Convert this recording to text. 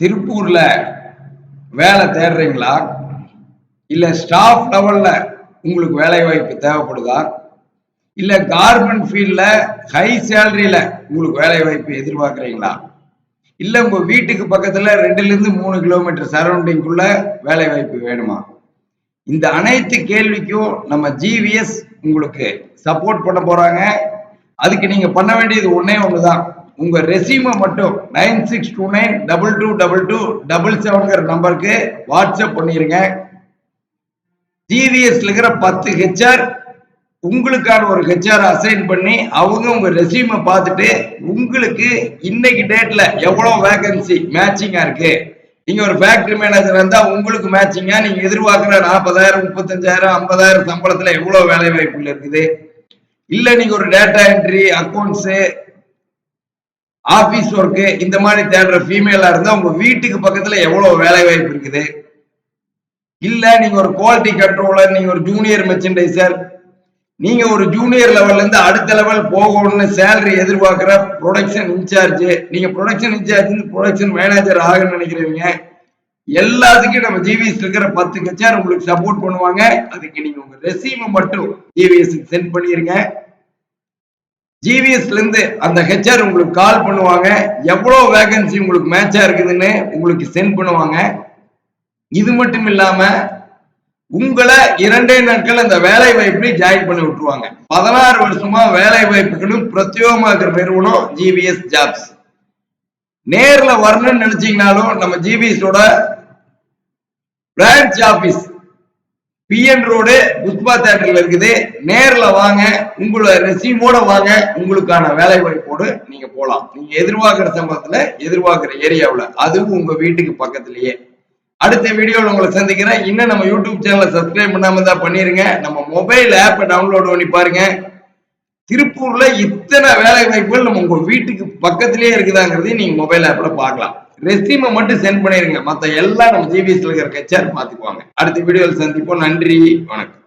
திருப்பூர்ல வேலை தேடுறீங்களா? இல்ல ஸ்டாஃப் லெவல்ல உங்களுக்கு வேலை வாய்ப்பு தேவைப்படுதா? இல்ல கார்மெண்ட் ஃபீல்ட்ல ஹை சேலரியில உங்களுக்கு வேலை வாய்ப்பு எதிர்பார்க்குறீங்களா? இல்ல உங்க வீட்டுக்கு பக்கத்துல ரெண்டுல இருந்து மூணு கிலோமீட்டர் சரௌண்டிங்குள்ள வேலை வாய்ப்பு வேணுமா? இந்த அனைத்து கேள்விக்கும் நம்ம ஜிவிஎஸ் உங்களுக்கு சப்போர்ட் பண்ண போறாங்க. அதுக்கு நீங்க பண்ண வேண்டியது ஒண்ணே ஒண்ணுதான். உங்க ரெசியூமை மட்டும் nine six two nine double two double two double செவன்கிற நம்பருக்கு வாட்ஸ்அப் பண்ணிருங்க. டிவிஎஸ்ல இருக்கிற பத்து ஹெச்ஆர் உங்களுக்கான ஒரு ஹெச்ஆர் அசைன் பண்ணி அவங்க உங்க ரெசியூமை பார்த்துட்டு உங்களுக்கு இன்னைக்கு டேட்ல எவ்வளவு வேகன்சி மேட்சிங்கா இருக்கு? நீங்க ஒரு ஃபேக்டரி மேனேஜர் இருந்தா உங்களுக்கு மேட்சிங்கா நீங்க எதிர்பார்க்கிற நாற்பதாயிரம் முப்பத்தஞ்சாயிரம் ஐம்பதாயிரம் சம்பளத்துல எவ்வளவு வேலை வாய்ப்புகள் இருக்குது? இல்ல நீங்க ஒரு data entry accounts office work இந்த மாதிரி தேடுற ஃபீமேலா இருந்தா உங்க வீட்டுக்கு பக்கத்துல எவ்வளவு வேலை வாய்ப்பு இருக்குது? இல்ல நீங்க ஒரு குவாலிட்டி கண்ட்ரோலர் நீங்க ஒரு ஜூனியர் மெர்ச்சன்டைசர் நீங்க ஒரு ஜூனியர் லெவல்ல இருந்து அடுத்த லெவல் போகணும்னு சேலரி எதிர்பார்க்கிற ப்ரொடக்ஷன் இன்சார்ஜ் நீங்க ப்ரொடக்ஷன் இன்சார்ஜ் ப்ரொடக்ஷன் மேனேஜர் ஆகணும்னு நினைக்கிறீங்க எல்லாத்துக்கும் நம்ம ஜிவிஎஸ் இருக்கிற பத்து கச்சார் உங்களுக்கு சப்போர்ட் பண்ணுவாங்க. அதுக்கு நீங்க உங்க ரெசியூமை மட்டும் ஜிவிஎஸ்க்கு சென்ட் பண்ணிருங்க. ஜிவிஎஸ்ல இருந்து அந்த ஹெச்ஆர் உங்களுக்கு கால் பண்ணுவாங்க. எவ்வளோ வேகன்சி உங்களுக்கு மேட்சா இருக்குதுன்னு உங்களுக்கு சென்ட் பண்ணுவாங்க. இது மட்டும் இல்லாம உங்களை இரண்டே நாட்கள் அந்த வேலை வாய்ப்புல ஜாயின் பண்ணி விட்டுருவாங்க. பதினாறு வருஷமா வேலை வாய்ப்புகளும் பிரத்யோகமா இருக்கிற நிறுவனம் ஜிவிஎஸ் ஜாப்ஸ் நேர்ல வரணும்னு நினைச்சீங்கனாலும் நம்ம ஜிபிஎஸோட branch office BN road Pushpa தேட்டர்ல இருக்குது. நேர்ல வாங்க உங்களோட ரெசியூமோட வாங்க. உங்களுக்கான வேலை வாய்ப்போடு நீங்க போலாம். நீங்க எதிர்பார்க்கிற சம்பளத்துல எதிர்பார்க்கிற ஏரியாவில் அதுவும் உங்க வீட்டுக்கு பக்கத்திலேயே. அடுத்த வீடியோவில் உங்களை சந்திக்கிறேன். இன்னும் நம்ம யூடியூப் சேனலை சப்ஸ்கிரைப் பண்ணாம தான் பண்ணிருங்க. நம்ம மொபைல் ஆப்பை டவுன்லோட் பண்ணி பாருங்க. திருப்பூர்ல இத்தனை வேலை வாய்ப்புகள் நம்ம உங்க வீட்டுக்கு பக்கத்திலேயே இருக்குதாங்கிறதையும் நீங்க மொபைல் ஆப்ல பார்க்கலாம். ரெசியூமை மட்டும் சென்ட் பண்ணிருங்க. மத்த எல்லாம் நம்ம ஜிபிஎஸ்ல இருக்கிற கச்சார் பாத்துக்குவாங்க அடுத்த வீடியோவில் சந்திப்போம். நன்றி. வணக்கம்.